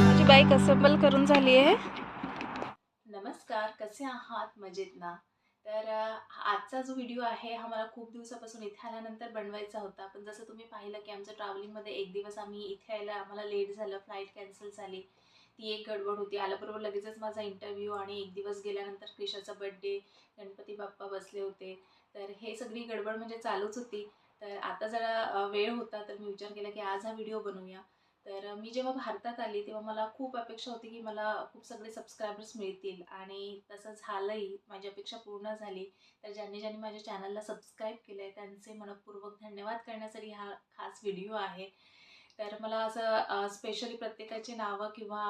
माझी bike assemble करून झाली आहे? नमस्कार कसे आहात? मजेत ना? तर आजचा जो व्हिडिओ आहे हा मला खूप दिवसापासून इथे आल्यानंतर बनवायचा होता. पण जसं तुम्ही पाहिलं की आमचं ट्रॅव्हलिंगमध्ये एक दिवस आम्ही इथे यायला आम्हाला लेट झालं फ्लाईट कॅन्सल झाली. ती एक गडबड होती. आल्याबरोबर लगेचच माझा इंटरव्ह्यू आणि एक दिवस गेल्यानंतर क्रिशाचा बड्डे गणपती बाप्पा बसले होते. तर हे सगळी गडबड म्हणजे चालूच होती. तर आता जरा वेळ होता तर मी विचार केला की आज हा व्हिडिओ बनवूया. तर मी जेव्हा भारतात आली तेव्हा मला खूप अपेक्षा होती की मला खूप सगळे सबस्क्रायबर्स मिळतील. आणि तसं झालंही माझी अपेक्षा पूर्ण झाली. तर ज्यांनी ज्यांनी माझ्या चॅनलला सबस्क्राईब केलं आहे त्यांचे मनपूर्वक धन्यवाद करण्यासाठी हा खास व्हिडिओ आहे. तर मला असं स्पेशली प्रत्येकाची नावं किंवा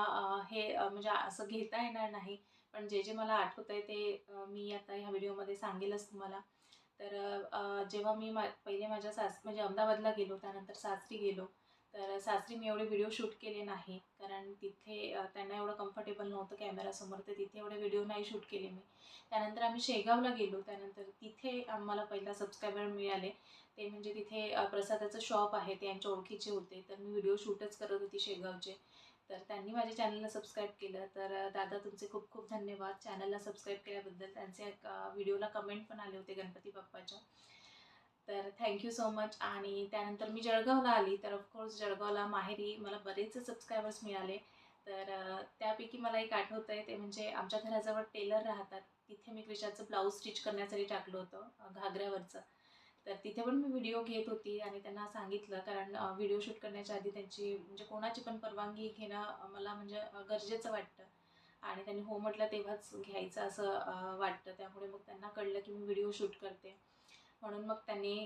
हे म्हणजे असं घेता येणार नाही. पण जे जे मला आठवत आहे ते मी आता ह्या व्हिडिओमध्ये सांगेलच तुम्हाला. तर जेव्हा मी मा पहिले माझ्या सास म्हणजे अहमदाबादला गेलो त्यानंतर सासरी गेलो तर सासरी मी एवढे व्हिडिओ शूट केले नाही कारण तिथे त्यांना एवढं कम्फर्टेबल नव्हतं कॅमेरासमोर तर तिथे एवढे व्हिडिओ नाही शूट केले मी. त्यानंतर आम्ही शेगावला गेलो त्यानंतर तिथे आम्हाला पहिला सबस्क्रायबर मिळाले. ते म्हणजे तिथे प्रसादाचं शॉप आहे ते यांच्या ओळखीचे होते तर मी व्हिडिओ शूटच करत होती शेगावचे. तर त्यांनी माझ्या चॅनलला सबस्क्राईब केलं. तर दादा तुमचे खूप खूप धन्यवाद. चॅनलला सबस्क्राईब केल्याबद्दल त्यांचे व्हिडिओला कमेंट पण आले होते गणपती बाप्पाच्या. तर थँक्यू सो मच आणि त्यानंतर मी जळगावला आली. तर ऑफकोर्स जळगावला माहेरी मला बरेच सबस्क्रायबर्स मिळाले. तर त्यापैकी मला एक आठवतं आहे ते म्हणजे आमच्या घराजवळ टेलर राहतात. तिथे मी क्रिशाचं ब्लाऊज स्टिच करण्यासाठी टाकलं होतं घागऱ्यावरचं. तर तिथे पण मी व्हिडिओ घेत होती आणि त्यांना सांगितलं. कारण व्हिडिओ शूट करण्याच्या आधी त्यांची म्हणजे कोणाची पण परवानगी घेणं मला म्हणजे गरजेचं वाटतं. आणि त्यांनी हो म्हटलं तेव्हाच घ्यायचं असं वाटतं. त्यामुळे मग त्यांना कळलं की मी व्हिडिओ शूट करते. म्हणून मग त्यांनी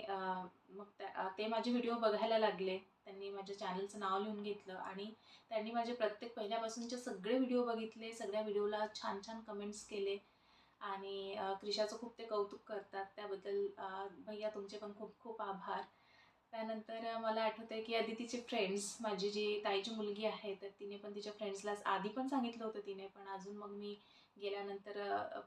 मग त्या ते माझे व्हिडिओ बघायला लागले. त्यांनी माझ्या चॅनलचं नाव लिहून घेतलं आणि त्यांनी माझे प्रत्येक पहिल्यापासूनचे सगळे व्हिडिओ बघितले. सगळ्या व्हिडिओला छान छान कमेंट्स केले. आणि क्रिशाचं खूप ते कौतुक करतात त्याबद्दल भैया तुमचे पण खूप खूप आभार. त्यानंतर मला आठवतं आहे की अदितीचे फ्रेंड्स माझी जी ताईची मुलगी आहे तर तिने पण तिच्या फ्रेंड्सला आधी पण सांगितलं होतं तिने पण अजून मग मी गेल्यानंतर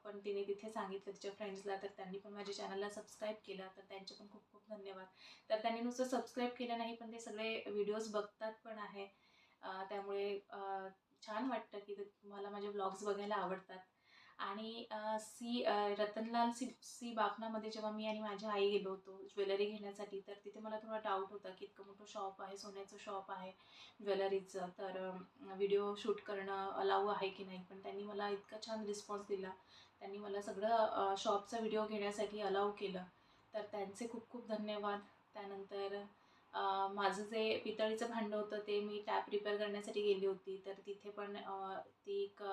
पण तिने तिथे सांगितलं तिच्या फ्रेंड्सला तर त्यांनी पण माझ्या चॅनलला सबस्क्राईब केलं तर त्यांचे पण खूप खूप धन्यवाद. तर त्यांनी नुसतं सबस्क्राईब केलं नाही पण ते सगळे व्हिडिओज बघतात पण आहे. त्यामुळे छान वाटतं की ते- तुम्हाला माझे ब्लॉग्स बघायला आवडतात. आणि सी रतनलाल सी सी बाफनामध्ये जेव्हा मी आणि माझी आई गेलो होतो ज्वेलरी घेण्यासाठी तर तिथे मला थोडा डाऊट होता की इतकं मोठं शॉप आहे सोन्याचं शॉप आहे ज्वेलरीचं तर व्हिडिओ शूट करणं अलाऊ आहे की नाही? पण त्यांनी मला इतका छान रिस्पॉन्स दिला. त्यांनी मला सगळं शॉपचा व्हिडिओ घेण्यासाठी अलाऊ केलं. तर त्यांचे खूप खूप धन्यवाद. त्यानंतर माझं जे पितळीचं भांडं होतं ते मी टॅप रिपेअर करण्यासाठी गेली होती. तर तिथे पण ती एक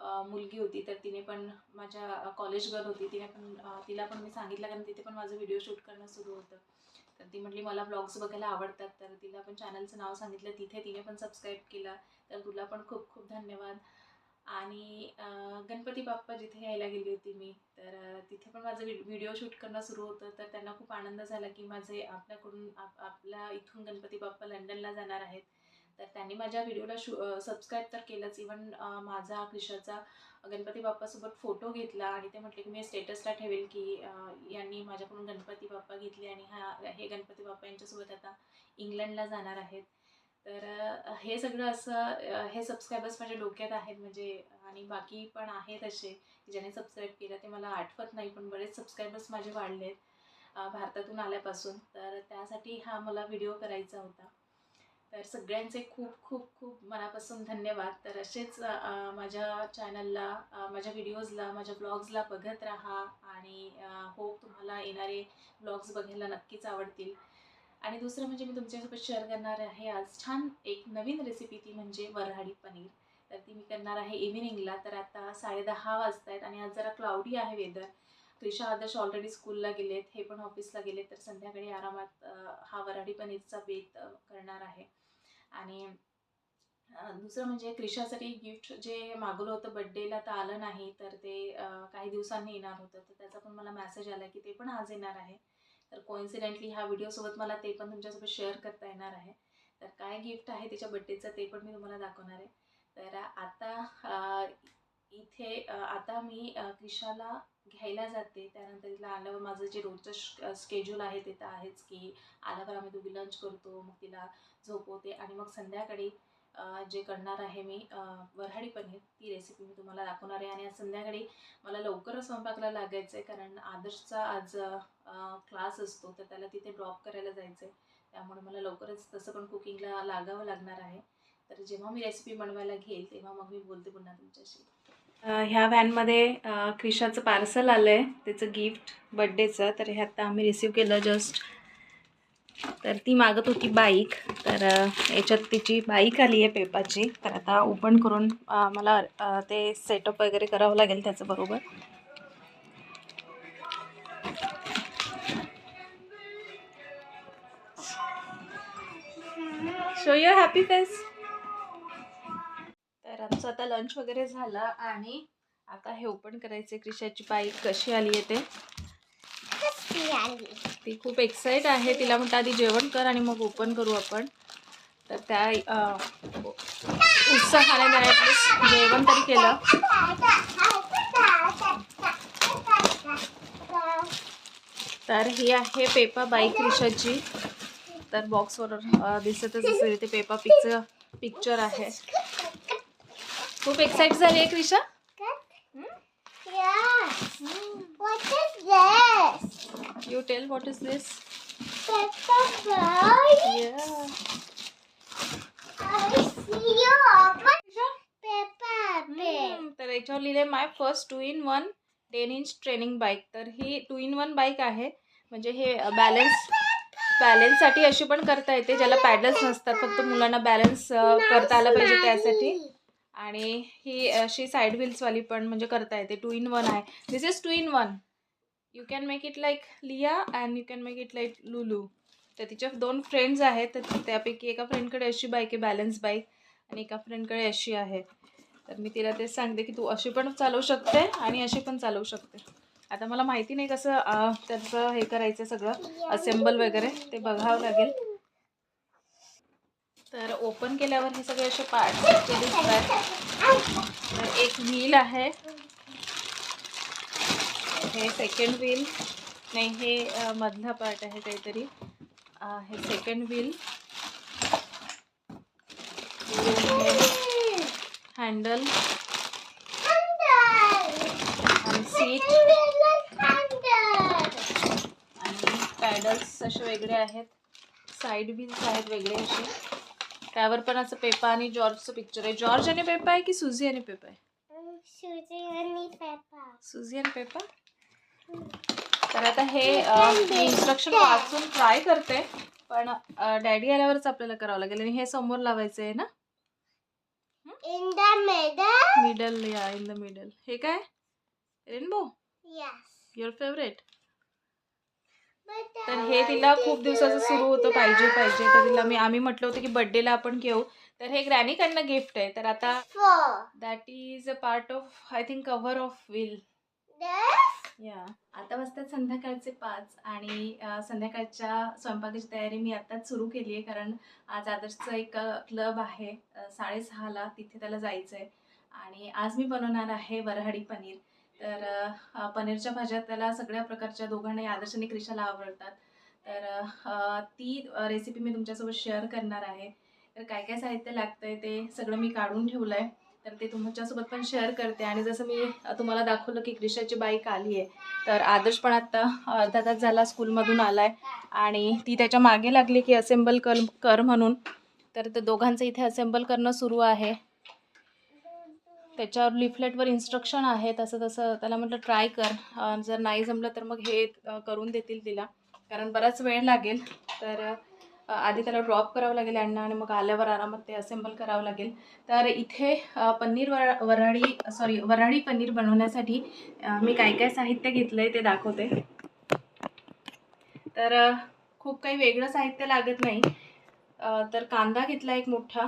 मुलगी होती तर तिने पण माझ्या कॉलेज गर्ल होती. तिने पण तिला पण मी सांगितलं कारण तिथे पण माझं व्हिडिओ शूट करणं सुरू होतं. तर ती म्हटली मला ब्लॉग्स बघायला आवडतात. तर तिला पण चॅनलचं नाव सांगितलं. तिथे तिने पण सबस्क्राईब केलं. तर तुला पण खूप खूप धन्यवाद. आणि गणपती बाप्पा जिथे यायला गेली होती मी तर तिथे पण माझं व्हिडिओ शूट करणं सुरू होतं. तर त्यांना खूप आनंद झाला की माझे आपल्याकडून आप आपल्या इथून गणपती बाप्पा लंडनला जाणार आहेत. तर त्यांनी माझ्या व्हिडिओला शू सबस्क्राईब तर केलंच. इवन माझा क्रिशाचा गणपती बाप्पासोबत फोटो घेतला आणि ते म्हटले की मी स्टेटसला ठेवेल की यांनी माझ्याकडून गणपती बाप्पा घेतले आणि हा हे गणपती बाप्पा यांच्यासोबत आता इंग्लंडला जाणार आहेत. तर हे सगळं असं हे सबस्क्रायबर्स माझ्या डोक्यात आहेत म्हणजे आणि बाकी पण आहेत असे की ज्याने सबस्क्राईब केलं ते मला आठवत नाही पण बरेच सबस्क्रायबर्स माझे वाढले आहेत भारतातून आल्यापासून. तर त्यासाठी हा मला व्हिडिओ करायचा होता. तर सगळ्यांचे खूप खूप खूप मनापासून धन्यवाद. तर असेच माझ्या चॅनलला माझ्या व्हिडिओजला माझ्या ब्लॉग्सला बघत राहा आणि होप तुम्हाला येणारे ब्लॉग्स बघायला नक्कीच आवडतील. आणि दुसरं म्हणजे मी तुमच्यासोबत शेअर करणार आहे आज छान एक नवीन रेसिपी ती म्हणजे वऱ्हाडी पनीर. तर ती मी करणार आहे इव्हिनिंगला तर आता साडेदहा वाजत आहेत आणि आज जरा क्लाउडी आहे वेदर क्रिशा आदर्श ऑलरेडी स्कूलला गेलेत हे पण ऑफिसला गेलेत तर संध्याकाळी आरामात हा वऱ्हाडी पनीरचा बेत करणार आहे. आणि दुसरं म्हणजे क्रिशासाठी गिफ्ट जे मागवलं होतं बड्डेला तर आलं नाही तर ते काही दिवसांनी येणार होतं. तर त्याचा पण मला मॅसेज आला की ते पण आज येणार आहे. तर कोइन्सिडेंटली ह्या व्हिडिओसोबत मला ते पण तुमच्यासोबत शेअर करता येणार आहे. तर काय गिफ्ट आहे तिच्या बड्डेचं ते पण मी तुम्हाला दाखवणार आहे. तर आता आता मी क्रिशाला घ्यायला जाते. त्यानंतर तिला आल्यावर माझं जे रोजचं स्केड्यूल आहे ते तर आहेच की आल्यावर आम्ही दोघी लंच करतो मग तिला झोपवते आणि मग संध्याकाळी जे करणार आहे मी वऱ्हाडी पनीर ती रेसिपी मी तुम्हाला दाखवणार आहे. आणि आज संध्याकाळी मला लवकरच स्वयंपाकला लागायचं आहे कारण आदर्शचा आज क्लास असतो तर त्याला तिथे ड्रॉप करायला जायचं आहे त्यामुळे मला लवकरच तसं पण कुकिंगला लागावं लागणार आहे. तर जेव्हा मी रेसिपी बनवायला घेईल तेव्हा मग मी बोलते पुन्हा तुमच्याशी. ह्या व्हॅनमध्ये क्रिशाचं पार्सल आलं आहे त्याचं गिफ्ट बड्डेचं तर हे आत्ता आम्ही रिसीव केलं जस्ट तर ती मागत होती बाईक. तर याच्यात तिची बाईक आली आहे पेपाची. तर आता ओपन करून मला ते सेटअप वगैरे करावं लागेल त्याचं बरोबर. शो युअर हॅपी फेस आमचं आता लंच वगैरे झालं आणि आता हे ओपन करायचे क्रिशाची बाईक कशी आली आहे ते? ती खूप एक्साइट आहे. तिला म्हणतं आधी जेवण कर आणि मग ओपन करू आपण. तर त्या उत्साहाने ॲटलिस्ट जेवण तरी केलं. तर ही आहे पेपा बाईक रिशाची तर बॉक्सवर दिसतच असेल इथे पेपा पिकचं पिक्चर आहे. खूप एक्साइट झाली आहे Krisha? You tell what is this. तर याच्यावर लिहिले my first two in one ten inch training bike तर ही टू इन वन बाईक आहे. म्हणजे हे बॅलन्स बॅलन्ससाठी अशी पण करता येते ज्याला पॅडल्स नसतात. फक्त मुलांना बॅलन्स करता आलं पाहिजे त्यासाठी. आणि ही अशी साईड व्हील्सवाली पण म्हणजे करता येते. टू इन वन आहे. This is two in one you can make it like Lia and you can make it like Lulu तर तिच्या दोन फ्रेंड्स आहेत. तर त्यापैकी एका फ्रेंडकडे अशी बाईक आहे बॅलन्स बाईक आणि एका फ्रेंडकडे अशी आहे. तर मी तिला तेच सांगते की तू अशी पण चालवू शकते आणि अशी पण चालवू शकते. आता मला माहिती नाही कसं त्याचं हे करायचं सगळं. असेंबल वगैरे ते बघावं लागेल. तर ओपन केल्यावर हे सगळे असे पार्ट दिसतात तर एक व्हील आहे. हे सेकंड व्हील नाही हे मधला पार्ट आहे काहीतरी. हे सेकंड व्हील हँडल आणि सीट आणि पॅडल्स असे वेगळे आहेत. साईड व्हील्स आहेत वेगळे असे. त्यावर पण असं पेपा आणि जॉर्जचं पिक्चर आहे. जॉर्ज आणि पेपा आहे की सुझी आणि पेपा आहे. सुझी आणि पेपा. तर आता हे इन्स्ट्रक्शन वाचून ट्राय करते. पण डॅडी आल्यावरच आपल्याला करावं लागेल. आणि हे समोर लावायचं आहे ना? In the middle? मिडल या इन द मिडल हे काय? रेनबो. युअर फेवरेट तर हे तिला खूप दिवसाचं सुरू होतं पाहिजे. पाहिजे. तर तिला मी आम्ही म्हटलं होतं की बड्डेला आपण घेऊ. तर हे ग्रॅनीकडनं गिफ्ट आहे. तर आता. That is a part of I think cover of wheel? या आता वाजतात संध्याकाळचे पाच आणि संध्याकाळच्या स्वयंपाकाची तयारी मी आत्ताच सुरू केली आहे कारण आज आदर्शचं एक क्लब आहे. साडेसहाला तिथे त्याला जायचं आहे आणि आज मी बनवणार आहे वऱ्हाडी पनीर. तर पनीरच्या भाज्या त्याला सगळ्या प्रकारच्या दोघांनाही आदर्श आणि क्रिशाला आवडतात. तर ती रेसिपी मी तुमच्यासोबत शेअर करणार आहे. तर काय काय साहित्य लागतं आहे ते सगळं मी काढून ठेवलं आहे तर ते तुमच्यासोबत पण शेअर करते. आणि जसं मी तुम्हाला दाखवलं की क्रिशाची बाईक आली आहे तर आदर्श पण आत्ता अर्धा तास झाला स्कूलमधून आला आहे आणि ती त्याच्यामागे लागली की असेंबल कर कर म्हणून. तर ते दोघांचं इथे असेंबल करणं सुरू आहे. त्याच्यावर लिफलेटवर इन्स्ट्रक्शन आहे तसं तसं त्याला म्हटलं ट्राय कर. जर नाही जमलं तर मग हे करून देतील तिला. कारण बराच वेळ लागेल. तर आधी त्याला ड्रॉप करावं लागेल यांना आणि मग आल्यावर आरामात ते असेंबल करावं लागेल. तर इथे पनीर वर वराडी सॉरी वराडी पनीर बनवण्यासाठी मी काय काय साहित्य घेतलं आहे ते दाखवते. तर खूप काही वेगळं साहित्य लागत नाही. तर कांदा घेतला एक मोठा.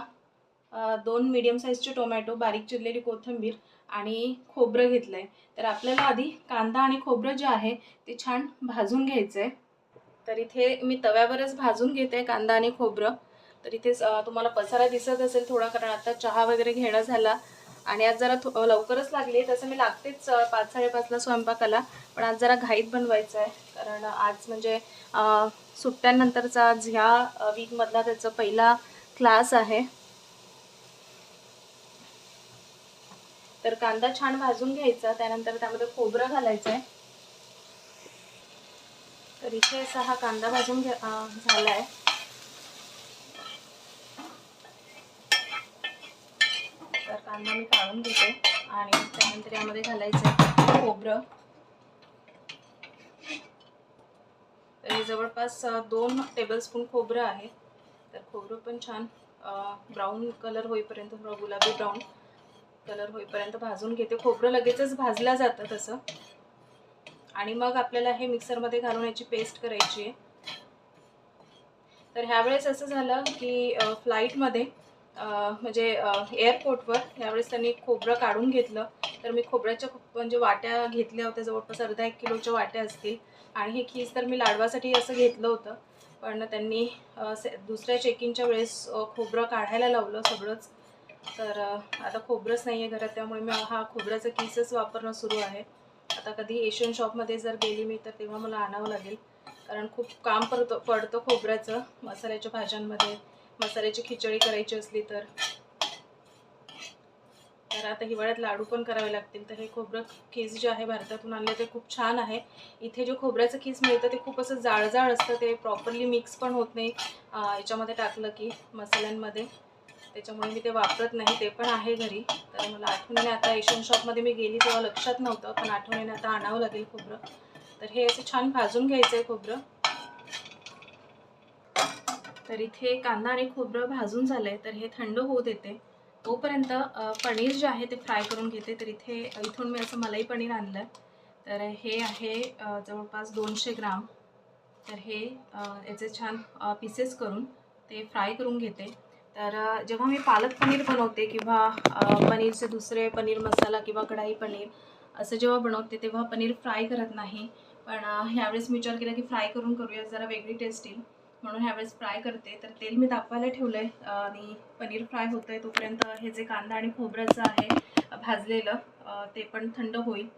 दोन मीडियम साईजचे टोमॅटो बारीक चिरलेली कोथिंबीर आणि खोबरं घेतलं आहे तर आपल्याला आधी कांदा आणि खोबरं जे आहे ते छान भाजून घ्यायचं आहे तर इथे मी तव्यावरच भाजून घेते कांदा आणि खोबरं. तर इथे तुम्हाला पसारा दिसत असेल थोडा कारण आता चहा वगैरे घेणं झाला. आणि आज जरा थो लवकरच लागली आहे तसं मी लागतेच पाच साडेपाचला स्वयंपाकाला. पण आज जरा घाईत बनवायचं आहे कारण आज म्हणजे सुट्ट्यांनंतरचा सुट्ट्यानंतरचा आज ह्या वीकमधला त्याचा पहिला क्लास आहे. तर कांदा छान भाजून घ्यायचा त्यानंतर त्यामध्ये खोबरं घालायचं आहे तर इथे असा हा कांदा भाजून घ्या झाला आहे तर कांदा मी काढून घेते आणि त्यानंतर यामध्ये घालायचं आहे खोबरं. तर हे जवळपास दोन टेबलस्पून खोबरं आहे. तर खोबरं पण छान ब्राऊन कलर होईपर्यंत थोडं गुलाबी ब्राऊन कलर होईपर्यंत भाजून घेते. खोबरं लगेचच भाजलं जातं तसं. आणि मग आपल्याला हे मिक्सरमध्ये घालून याची पेस्ट करायची आहे. तर ह्यावेळेस असं झालं की फ्लाईटमध्ये म्हणजे एअरपोर्टवर ह्यावेळेस त्यांनी खोबरं काढून घेतलं. तर मी खोबऱ्याच्या म्हणजे वाट्या घेतल्या होत्या जवळपास अर्धा एक किलोच्या वाट्या असतील. आणि हे खीस तर मी लाडवासाठी असं घेतलं होतं. पण त्यांनी दुसऱ्या चेकिंगच्या वेळेस खोबरं काढायला लावलं सगळंच. तर आता खोबरंच नाही आहे घरात त्यामुळे मी हा खोबऱ्याचा केसच वापरणं सुरू आहे. आता कधी एशियन शॉपमध्ये जर गेली मी तर तेव्हा मला आणावं लागेल. कारण खूप काम पडतं पडतं खोबऱ्याचं मसाल्याच्या भाज्यांमध्ये. मसाल्याची खिचडी करायची असली तर. तर आता हिवाळ्यात लाडू पण करावे लागतील. तर हे खोबरं खीस जे आहे भारतातून आणले ते खूप छान आहे. इथे जे खोबऱ्याचं खीस मिळतं ते खूप असं जाळजाळ असतं. ते प्रॉपरली मिक्स पण होत नाही. याच्यामध्ये टाकलं की मसाल्यांमध्ये. त्याच्यामुळे मी ते वापरत नाही ते पण आहे घरी. तर मला आठवणीने आता एशियन शॉपमध्ये मी गेली तेव्हा लक्षात नव्हतं पण आठवणीने आता आणावं लागेल खोबरं. तर हे असं छान भाजून घ्यायचं आहे खोबरं. तर इथे कांदा आणि खोबरं भाजून झालं आहे तर हे थंड होऊ देते. तोपर्यंत पनीर जे आहे ते फ्राय करून घेते. तर इथे इथून मी असं मलाई पनीर आणलं तर हे आहे जवळपास दोनशे ग्राम. तर हे याचे छान पीसेस करून ते फ्राय करून घेते. तर जेव्हा मी पालक पनीर बनवते किंवा पनीरचे दुसरे पनीर मसाला किंवा कढाई पनीर असं जेव्हा बनवते तेव्हा पनीर फ्राय करत नाही. पण ह्यावेळेस मी विचार केला की फ्राय करून करूया जरा वेगळी टेस्ट येईल. म्हणून ह्यावेळेस फ्राय करते. तर तेल मी तापवायला ठेवलं आहे आणि पनीर फ्राय होतं आहे तोपर्यंत हे जे कांदा आणि खोबऱ्याचं आहे भाजलेलं ते पण थंड होईल.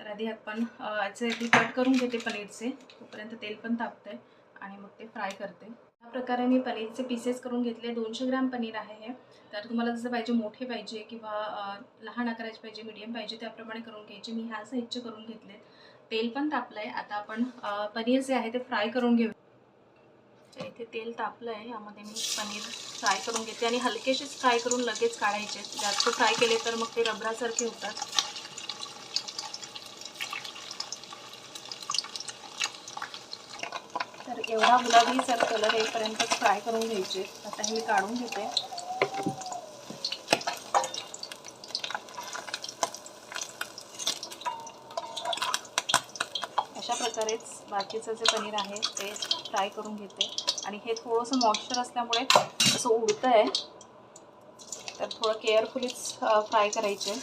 तर आधी आपण याचे कट करून घेते पनीरचे. तोपर्यंत तेल पण तापतं आहे आणि मग ते फ्राय करते. प्रकारे मी पनीरचे पीसेस करून घेतले. दोनशे ग्रॅम पनीर आहे हे. तर तुम्हाला जसं पाहिजे मोठे पाहिजे किंवा लहान आकाराचे पाहिजे मीडियम पाहिजे त्याप्रमाणे करून घ्यायचे. मी ह्या साईजचे करून घेतले तेल पण तापलं आहे आता आपण पनीर जे आहे ते फ्राय करून घेऊ. इथे तेल तापलं आहे यामध्ये मी पनीर फ्राय करून घेते आणि हलकेशीच फ्राय करून लगेच काढायचे. जास्त फ्राय केले तर मग ते रबरासारखे होतात. एवढा गुलाबी सर कलर येईपर्यंतच फ्राय करून घ्यायचे. आता हे मी काढून घेते. अशा प्रकारेच बाकीचं जे पनीर आहे ते फ्राय करून घेते. आणि हे थोडंसं मॉइश्चर असल्यामुळे असं उडतं आहे तर थोडं केअरफुलीच फ्राय करायचे.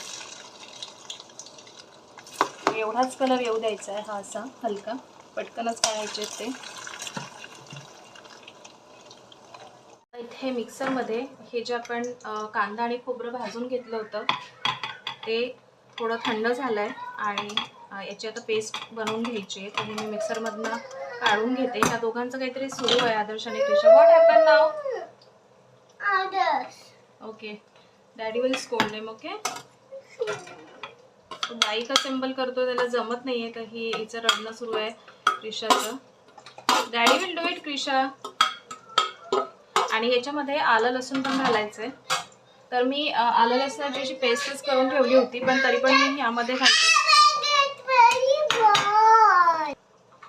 एवढाच कलर येऊ द्यायचा आहे हा असा हलका. पटकनच काढायचे ते. इथे मिक्सरमध्ये हे जे आपण कांदा आणि खोबरं भाजून घेतलं होतं ते थोडं थंड झालं आहे आणि याची आता पेस्ट बनवून घ्यायची आहे. तर हे मी मिक्सरमधनं काढून घेते. ह्या दोघांचं काहीतरी सुरू आहे आदर्श आणि Krisha what happen now. Okay daddy will scold name okay तो बाई का सिम्बल करतो त्याला जमत नाहीये तर ही हिचं रडणं सुरू आहे क्रिशाचं. Daddy will do it Krisha. आणि ह्याच्यामध्ये आलं लसूण पण घालायचंय. तर मी आलं लसणाची अशी पेस्टच करून ठेवली होती पण तरी पण मी यामध्ये घालते.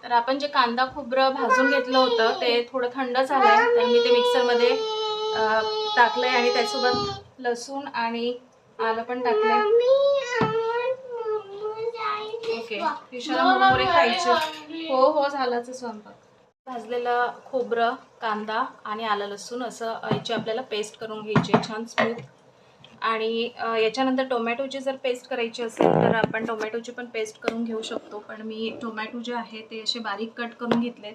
तर आपण जे कांदा खोबरं भाजून घेतलं होतं ते थोडं थंड झालंय तर मी ते मिक्सरमध्ये टाकलं टाकलंय आणि त्यासोबत लसूण आणि आलं पण टाकलंय. ओके this क्रिशाला खायचे. हो हो झालाच स्वयंपाक. भाजलेलं खोबरं कांदा आणि आलं लसूण असं याची आपल्याला पेस्ट करून घ्यायची आहे, छान स्मूथ आणि याच्यानंतर टोमॅटोची जर पेस्ट करायची असेल तर आपण टोमॅटोची पण पेस्ट करून घेऊ शकतो. पण मी टोमॅटो जे आहे ते असे बारीक कट करून घेतलेत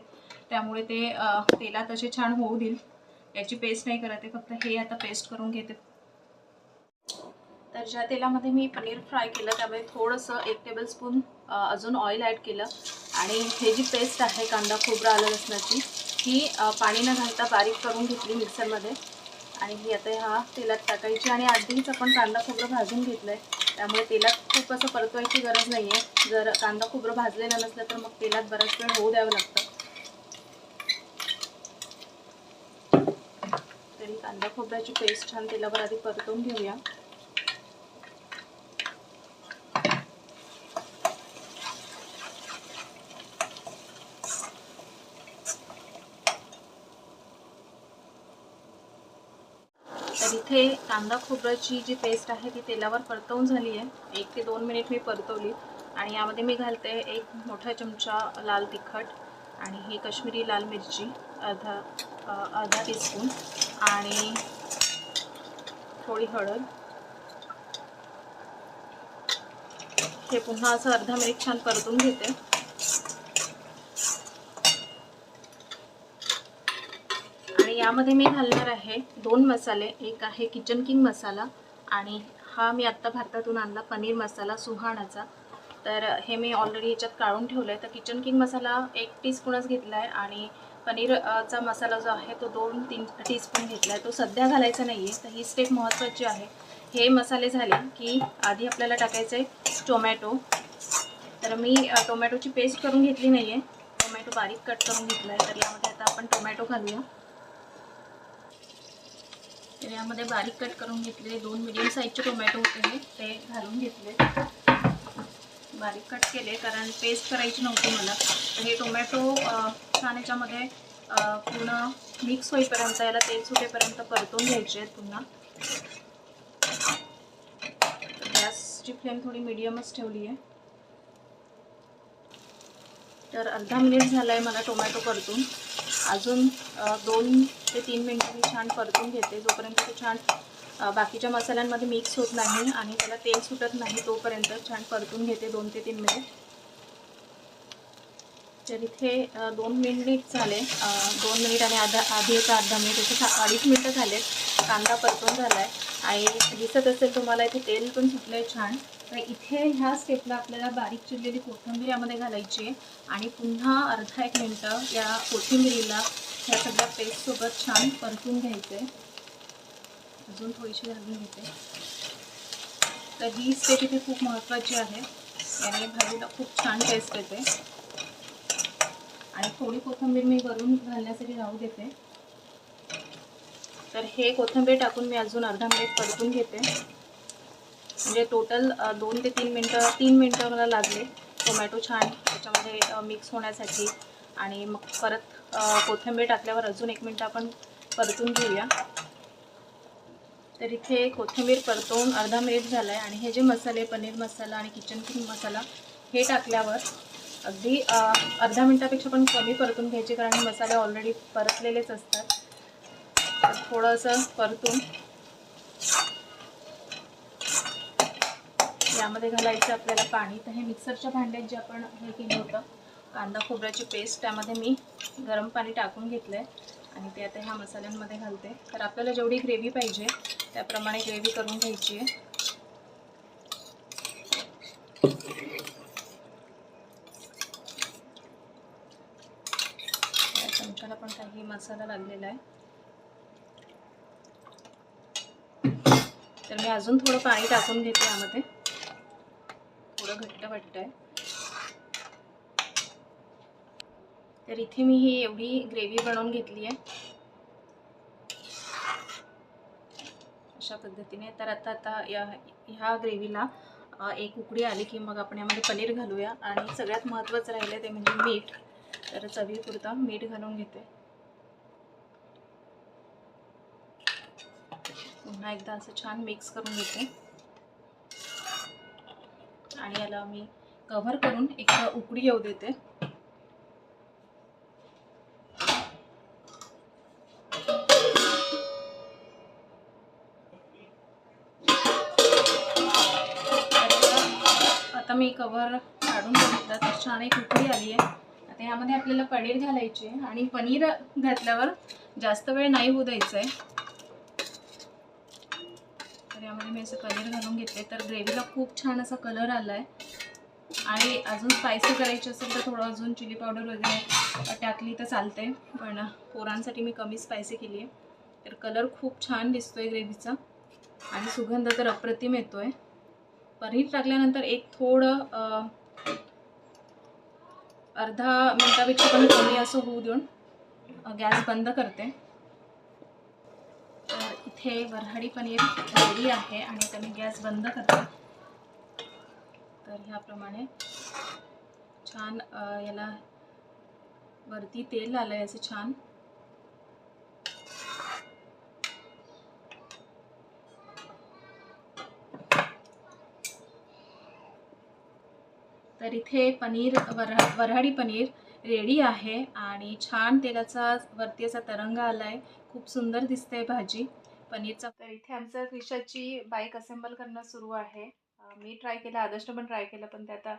त्यामुळे ते तेलात असे छान होऊ देईल याची पेस्ट नाही करत आहे फक्त हे आता पेस्ट करून घेते. तर ज्या तेलामध्ये मी पनीर फ्राय केलं त्यामुळे थोडंसं एक टेबलस्पून अजून ऑइल ॲड केलं. आणि हे जी पेस्ट आहे कांदा खोबरं आलं लसणाची ही पाणी न घालता बारीक करून घेतली मिक्सरमध्ये. आणि ही आता ह्या तेलात टाकायची आणि आधीच आपण कांदा खोबरं भाजून घेतलं आहे त्यामुळे तेलात खूप असं परतवायची गरज नाही आहे जर कांदा खोबरं भाजलेलं नसलं तर मग तेलात बराच वेळ होऊ द्यावं लागतं. तरी कांदा खोबऱ्याची पेस्ट छान तेलावर आधी परतवून घेऊया. तर इथे कांदा खोबऱ्याची जी पेस्ट आहे ती तेलावर परतवून झाली आहे. एक ते दोन मिनिट मी परतवली. आणि यामध्ये मी घालते एक मोठा चमचा लाल तिखट आणि ही कश्मीरी लाल मिरची अर्धा अर्धा टीस्पून आणि थोडी हळद. हे पुन्हा असं अर्धा मिनिट छान परतून घेते. यामध्ये मी घालणार आहे दोन मसाले. एक आहे किचन किंग मसाला आणि हा मी आत्ता भारतातून आणला पनीर मसाला सुहाणाचा. तर हे मी ऑलरेडी याच्यात काढून ठेवलं आहे तर किचन किंग मसाला एक टीस्पूनच घेतला आहे आणि पनीरचा मसाला जो आहे तो दोन तीन टीस्पून घेतला आहे तो सध्या घालायचा नाही आहे तर ही स्टेप महत्त्वाची आहे. हे मसाले झाले की आधी आपल्याला टाकायचं आहे टोमॅटो तर मी टोमॅटोची पेस्ट करून घेतली नाही आहे टोमॅटो बारीक कट करून घेतला आहे तर यामध्ये आता आपण टोमॅटो घालूया. तर यामध्ये बारीक कट करून घेतले दोन मिडियम साईजचे टोमॅटो होते मी ते घालून घेतले. बारीक कट केले कारण पेस्ट करायची नव्हती मला. तर हे टोमॅटो छान याच्यामध्ये पूर्ण मिक्स होईपर्यंत याला तेल सुटेपर्यंत परतून घ्यायचे आहेत पुन्हा. गॅसची फ्लेम थोडी मिडियमच ठेवली आहे. तर अर्धा मिनिट झाला आहे मला टोमॅटो परतून. अजून दोन ते तीन मिनटं मी छान परतून घेते. जोपर्यंत ते छान बाकीच्या मसाल्यांमध्ये मिक्स होत नाही आणि त्याला तेल सुटत नाही तोपर्यंत छान परतून घेते दोन ते तीन मिनिट. तर इथे दोन मिनिट झाले. दोन मिनिट आणि आधा आधी एक अर्धा मिनिट इथे सा- अडीच मिनटं झाले कांदा परतून झाला आहे आणि दिसत असेल तुम्हाला इथे तेल पण सुटलं आहे छान. तर इथे ह्या स्टेपला आपल्याला बारीक चिरलेली कोथिंबीर यामध्ये घालायची आहे. आणि पुन्हा अर्धा एक मिनटं या कोथिंबिरीला ह्या सगळ्या पेस्टसोबत छान परतून घ्यायचं. आहे अजून थोडीशी घालून घेते. तर ही स्टेप इथे खूप महत्त्वाची आहे. याने भाजीला खूप छान टेस्ट येते. आणि थोडी कोथिंबीर मी वरून घालण्यासाठी राहू देते. तर हे कोथिंबीर टाकून मी अजून अर्धा मिनिट परतून घेते. म्हणजे टोटल दोन ते तीन मिनटं तीन मिनटं मला लागले. टोमॅटो छान त्याच्यामध्ये मिक्स होण्यासाठी. आणि मग परत कोथिंबीर टाकल्यावर अजून एक मिनटं आपण परतून घेऊया. तर इथे कोथिंबीर परतवून अर्धा मिनिट झाला आहे आणि हे जे मसाले पनीर मसाला आणि किचन किंग मसाला हे टाकल्यावर अगदी अर्धा मिनटापेक्षा पण कमी परतून घ्यायचे कारण हे मसाले ऑलरेडी परतलेलेच असतात. तर थोडंसं परतून यामध्ये घालायचं आपल्याला पाणी. तर हे मिक्सरच्या भांड्यात जे आपण हे केलं होतं कांदा खोबऱ्याची पेस्ट त्यामध्ये मी गरम पाणी टाकून घेतलं आहे आणि ते आता ह्या मसाल्यांमध्ये घालते. तर आपल्याला जेवढी ग्रेव्ही पाहिजे त्याप्रमाणे ग्रेव्ही करून घ्यायची आहे. चमच्याला पण काही मसाला लागलेला आहे. तर मी अजून थोडं पाणी टाकून घेते यामध्ये. थोडं घट्ट वाटतंय. तर इथे मी ही एवढी ग्रेव्ही बनवून घेतली आहे. अशा पद्धतीने. तर आता आता या ह्या ग्रेव्हीला एक उकडी आली की मग आपण यामध्ये पनीर घालूया. आणि सगळ्यात महत्त्वाचं राहिलं ते म्हणजे मीठ. तर चवीपुरता मीठ घालून घेते. पुन्हा एकदा असं छान मिक्स करून घेते. आणि याला मी कव्हर करून एक उकडी येऊ देते. आता मी कव्हर काढून बघितलं तर छान एक उकडी आली आहे आता यामध्ये आपल्याला पनीर घालायचे आणि पनीर घातल्यावर जास्त वेळ नाही होऊ द्यायचं आहे यामध्ये मी असं कलर घालून घेतले तर ग्रेव्हीला खूप छान असा कलर आला आहे आणि अजून स्पायसी करायची असेल तर थोडं अजून चिली पावडर वगैरे टाकली तर चालते पण पोरांसाठी मी कमी स्पायसी केली आहे तर कलर खूप छान दिसतो आहे ग्रेव्हीचा. आणि सुगंध तर अप्रतिम येतो आहे पनीर टाकल्यानंतर एक थोडं अर्धा मिनटापेक्षा पण कमी असं होऊ देऊन गॅस बंद करते. इथे वऱ्हाडी पनीर रेडी आहे आणि आता मी गॅस बंद करते. तर ह्याप्रमाणे छान याला वरती तेल आलं आहे असं छान. तर इथे पनीर वरा वऱ्हाडी पनीर रेडी आहे आणि छान तेलाचा वरती असा तरंग आला आहे खूप सुंदर दिसते भाजी. पनीरचा तर इथे आमचं क्रिशाची बाईक असेंबल करणं सुरू आहे. मी ट्राय केलं आदर्शनं पण ट्राय केलं पण ते आता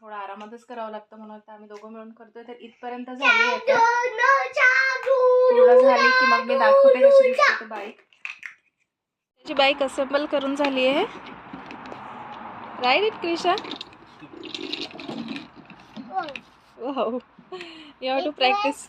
थोडं आरामातच करावं लागतं म्हणून आता आम्ही दोघं मिळून करतोय. तर इथपर्यंत झाली. पूर्ण झाली की मग मी दाखवते कशी दिसते ते बाईक. त्याची बाईक असेंबल करून झाली आहे. Ride it Krisha wow you have to practice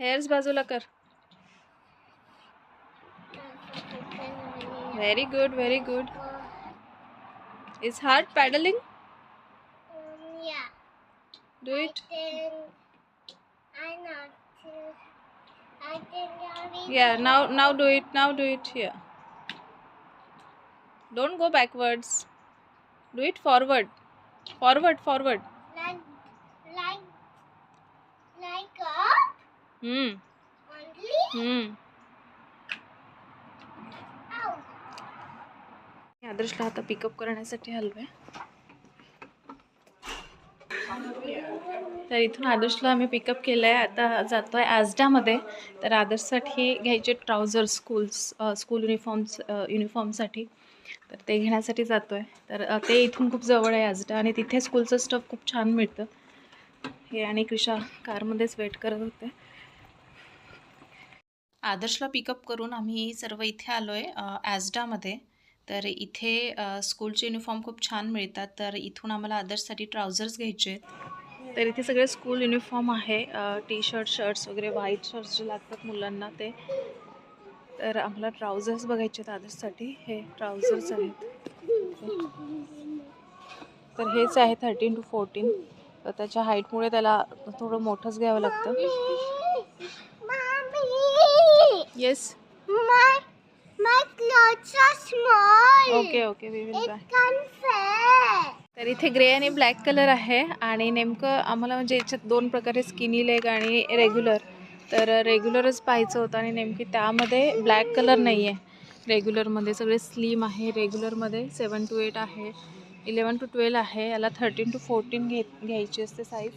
hairs बाजूला कर very good very good is hard paddling Um, yeah. Do it Then I not to. I think I will. Yeah, now now do it. Now do it here. Don't go backwards. Do it forward. Forward, forward. Like, like, like up Hmm. only. आदर्शला आता pick up करण्यासाठी हलवे तर इथून आदर्शला आम्ही pickup केलं आहे आता जातो आहे आजडामध्ये. तर आदर्शसाठी घ्यायचे ट्राउझर स्कूल्स स्कूल युनिफॉर्म्स युनिफॉर्मसाठी तर ते घेण्यासाठी जातो आहे तर ते इथून खूप जवळ आहे आजडा आणि तिथे स्कूलचं स्टफ खूप छान मिळतं. हे आणि क्रिशा कारमध्येच वेट करत होते. आदर्शला पिकअप करून आम्ही सर्व इथे आलो आहे ॲजडामध्ये तर इथे स्कूलचे युनिफॉर्म खूप छान मिळतात. तर इथून आम्हाला आदर्शसाठी ट्राउझर्स घ्यायचे आहेत. तर इथे सगळे स्कूल युनिफॉर्म आहे टी शर्ट शर्ट्स वगैरे व्हाईट शर्ट्स जे लागतात मुलांना ते. तर आम्हाला ट्राउझर्स बघायचे आहेत आदर्शसाठी. हे ट्राउझर्स आहेत. तर हेच आहे थर्टीन टू फोर्टीन तर त्याच्या हाईटमुळे त्याला थोडं मोठंच घ्यावं लागतं. Yes My my clothes are small. Okay okay we will It by can't fit. तर इथे ग्रे आणि ब्लॅक कलर आहे आणि नेमकं आम्हाला म्हणजे याच्यात दोन प्रकारे स्किनी लेग आणि रेग्युलर तर रेग्युलरच पाहायचं होतं आणि नेमकी त्यामध्ये ब्लॅक कलर नाही आहे रेग्युलरमध्ये सगळे स्लीम आहे रेग्युलरमध्ये सेवन टू एट आहे इलेवन टू ट्वेल्व आहे याला थर्टीन टू फोर्टीन घे घ्यायची असते साईज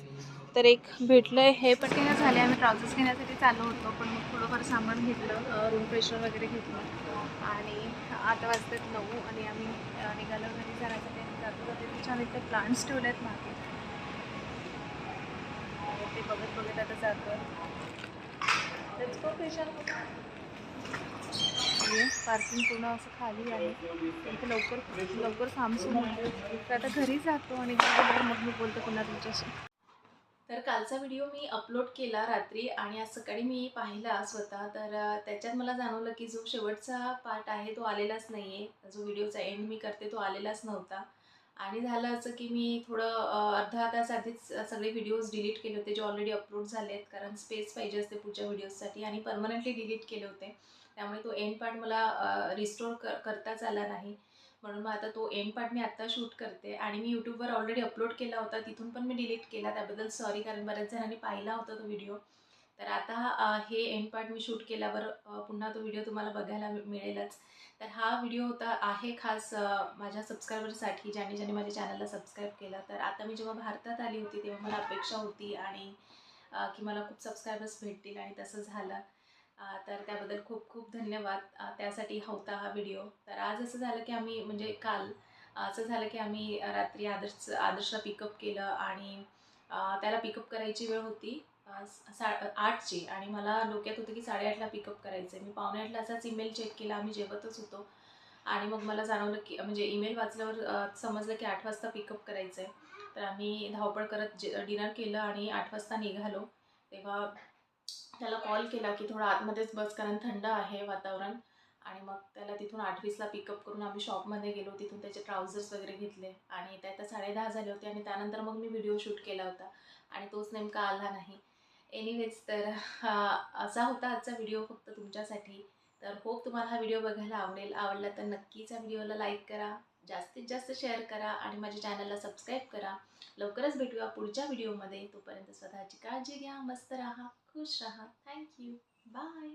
तर एक भेटलं आहे हे पण काही झाले आम्ही ट्राउझर्स घेण्यासाठी चालू होतो पण मग थोडंफार सामान घेतलं रूम प्रेशर वगैरे घेतलं. आणि आठ वाजतात नऊ आणि आम्ही निघालो घरी जाण्यासाठी जातो जाते ते छान इथे प्लांट्स ठेवले आहेत मागे ते बघत बघत आता जातो. पार्किंग पूर्ण असं खाली आहे. इथे लवकर लवकर काम सुरू तर आता घरी जातो आणि मग मी बोलतो पुन्हा तुमच्याशी. तर कालचा व्हिडिओ मी अपलोड केला रात्री आणि आज सकाळी मी पाहिला स्वतः. तर त्याच्यात मला जाणवलं की जो शेवटचा पार्ट आहे तो आलेलाच नाही आहे जो व्हिडिओचा एंड मी करते तो आलेलाच नव्हता. आणि झालं असं की मी थोडं अर्धा तास आधीच सगळे व्हिडिओज डिलीट केले होते जे ऑलरेडी अपलोड झाले आहेत कारण स्पेस पाहिजे असते पुढच्या व्हिडिओजसाठी आणि परमनंटली डिलीट केले होते. त्यामुळे तो एंड पार्ट मला रिस्टोर कर करताच आला नाही. म्हणून मग आता तो एंड पार्ट मी आत्ता शूट करते. आणि मी यूट्यूबवर ऑलरेडी अपलोड केला होता. तिथून पण मी डिलीट केला. त्याबद्दल सॉरी कारण बऱ्याच जणांनी पाहिला होता तो व्हिडिओ तर आता हे एंड पार्ट मी शूट केल्यावर पुन्हा तो व्हिडिओ तुम्हाला बघायला मिळेलच. तर हा व्हिडिओ होता आहे खास माझ्या सबस्क्रायबरसाठी ज्यांनी ज्यांनी माझ्या चॅनलला सबस्क्राईब केलं. तर आता मी जेव्हा भारतात आली होती तेव्हा मला अपेक्षा होती आणि की मला खूप सबस्क्रायबर्स भेटतील आणि तसं झालं. तर त्याबद्दल खूप खूप धन्यवाद. त्यासाठी होता हा व्हिडिओ. तर आज असं झालं की आम्ही म्हणजे काल असं झालं की आम्ही रात्री आदर्श आदर्शला पिकअप केलं आणि त्याला पिकअप करायची वेळ होती. सा आठची आणि मला डोक्यात होतं की साडेआठला पिकअप करायचं आहे मी पावणे आठला असाच ईमेल चेक केला. आम्ही जेवतच होतो. आणि मग मला जाणवलं की म्हणजे ईमेल वाचल्यावर समजलं की आठ वाजता पिकअप करायचं आहे तर आम्ही धावपळ करत जे डिनर केलं आणि आठ वाजता निघालो. तेव्हा त्याला कॉल केला की थोडं आतमध्येच बस कारण थंड आहे वातावरण. आणि मग त्याला तिथून आठवीसला पिकअप करून आम्ही शॉपमध्ये गेलो. तिथून त्याचे ट्राउझर्स वगैरे घेतले. आणि त्या आता साडेदहा झाले होते आणि त्यानंतर मग मी व्हिडिओ शूट केला होता. आणि तोच नेमका आला नाही. एनिवेज तर हा असा होता आजचा व्हिडिओ फक्त तुमच्यासाठी. तर होप तुम्हाला हा व्हिडिओ बघायला आवडेल. आवडला तर नक्कीच या व्हिडिओला लाईक करा. जास्तीत जास्त शेअर करा आणि माझ्या चॅनलला सबस्क्राईब करा. लवकरच भेटूया पुढच्या व्हिडिओमध्ये तोपर्यंत स्वतःची काळजी घ्या. मस्त राहा. खुश राहा थँक्यू बाय